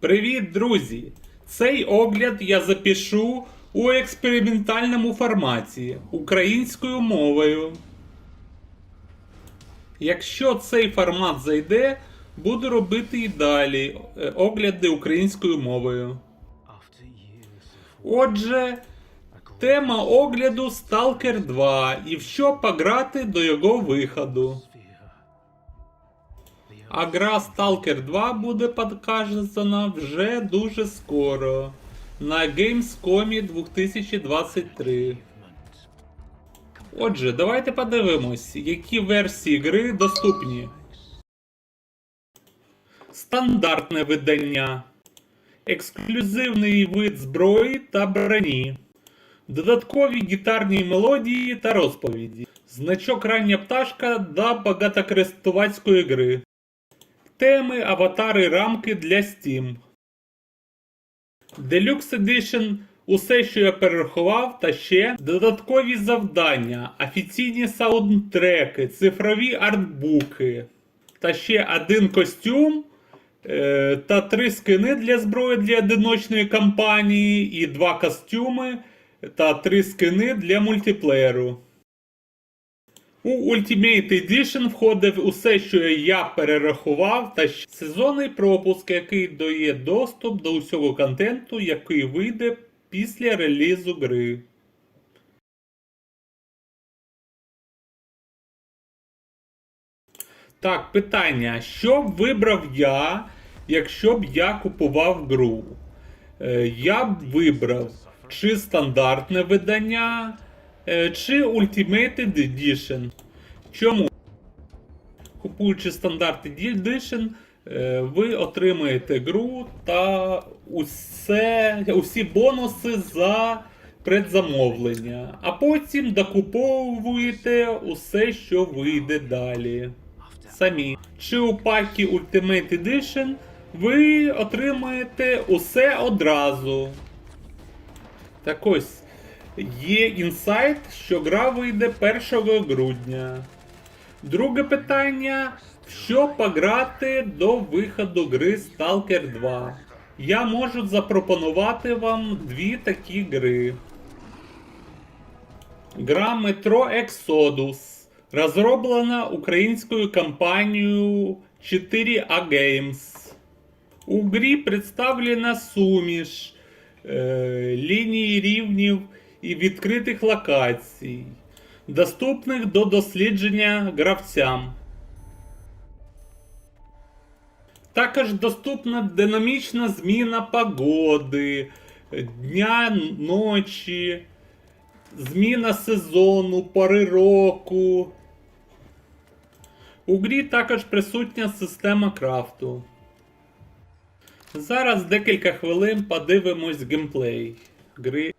Привіт, друзі! Цей огляд я запишу у експериментальному форматі українською мовою. Якщо цей формат зайде, буду робити і далі е, огляди українською мовою. Отже, тема огляду Stalker 2 і що пограти до його виходу. А гра Stalker 2 буде показана вже дуже скоро на Gamescom 2023. Отже, давайте подивимось, які версії гри доступні. Стандартне видання. Ексклюзивний вид зброї та броні. Додаткові гітарні мелодії та розповіді. Значок рання пташка для багатокористувацької гри. Теми, аватари, рамки для Steam. Deluxe Edition усе, що я перерахував, та ще додаткові завдання, офіційні саундтреки, цифрові артбуки, та ще один костюм е, та три скини для зброї для одиночної кампанії, і два костюми та три скини для мультиплеєру. У Ultimate Edition входив усе, що я перерахував, та сезонний пропуск, який дає доступ до усього контенту, який вийде після релізу гри. Так, питання. Що б вибрав я, якщо б я купував гру? Е, я б вибрав чи стандартне видання, чи Ultimate Edition. Чому? Купуючи стандарт Edition, е, ви отримаєте гру та усе, усі бонуси за предзамовлення, а потім докуповуєте усе, що вийде далі. Самі. Чи у пакі Ultimate Edition ви отримаєте усе одразу. Так ось, є інсайт, що гра вийде 1 грудня. Друге питання: що пограти до виходу гри Stalker 2? Я можу запропонувати вам дві такі гри. Гра Metro Exodus розроблена українською компанією 4A Games. У грі представлена суміш е, ліній рівнів і відкритих локацій, доступних до дослідження гравцям. Також доступна динамічна зміна погоди, дня, ночі, зміна сезону, пори року. У грі також присутня система крафту. Зараз декілька хвилин подивимось геймплей гри.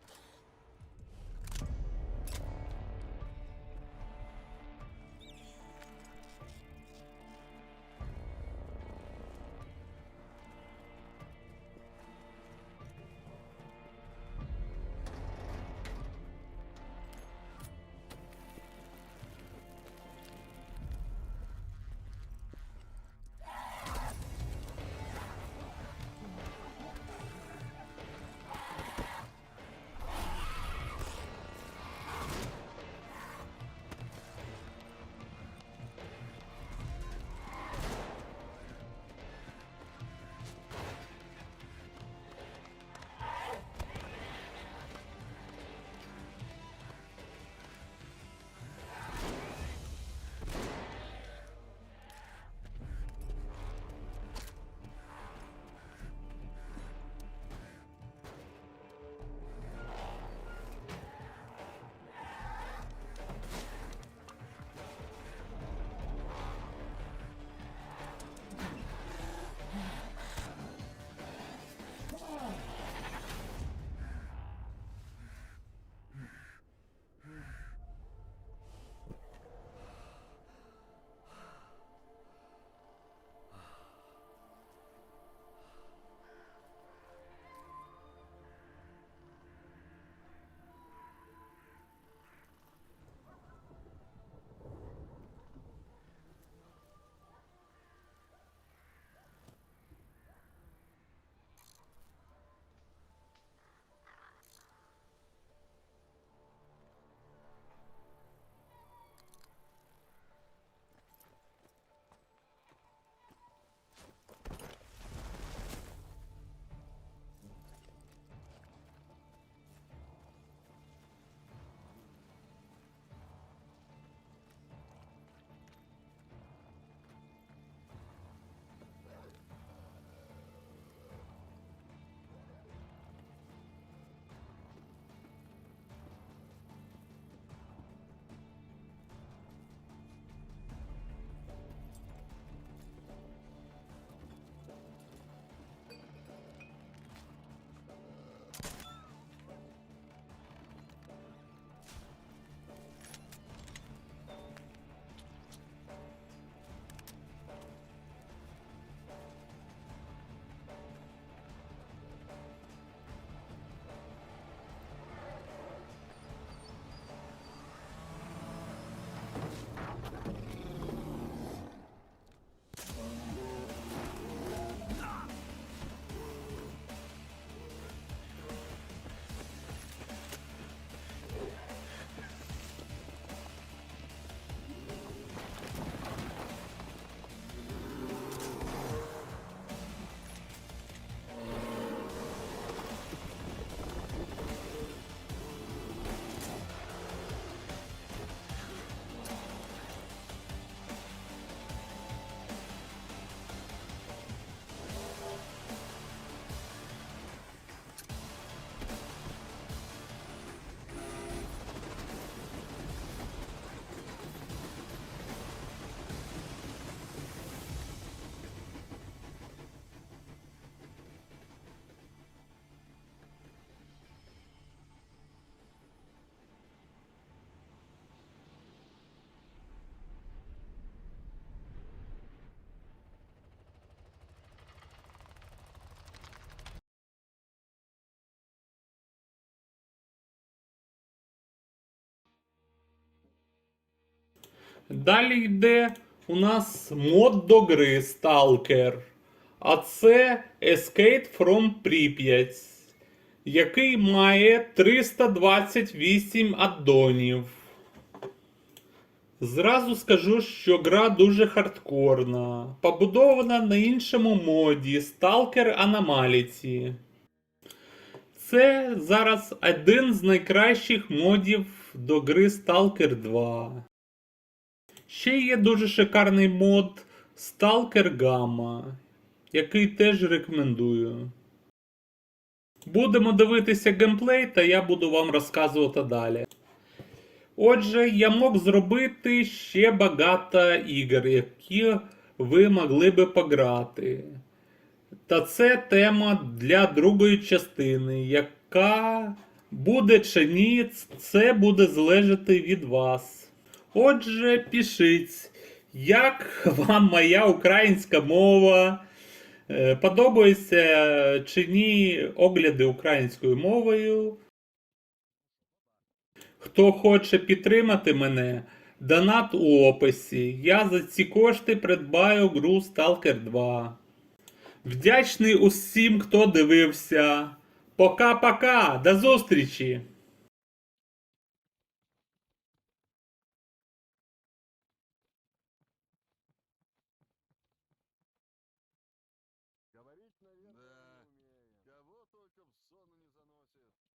Далі йде у нас мод до гри Stalker. А це Escape from Pripyat, який має 328 аддонів. Зразу скажу, що гра дуже хардкорна, побудована на іншому моді Stalker Anomality. Це зараз один з найкращих модів до гри Stalker 2. Ще є дуже шикарний мод Stalker Gamma, який теж рекомендую. Будемо дивитися геймплей, та я буду вам розказувати далі. Отже, я мог зробити ще багато ігор, які ви могли би пограти. Та це тема для другої частини, яка буде чи ні, це буде залежати від вас. Отже, пишіть, як вам моя українська мова, е, подобаються чи ні огляди українською мовою. Хто хоче підтримати мене, донат у описі. Я за ці кошти придбаю гру Stalker 2. Вдячний усім, хто дивився. Пока-пока, до зустрічі! В сон не заносит.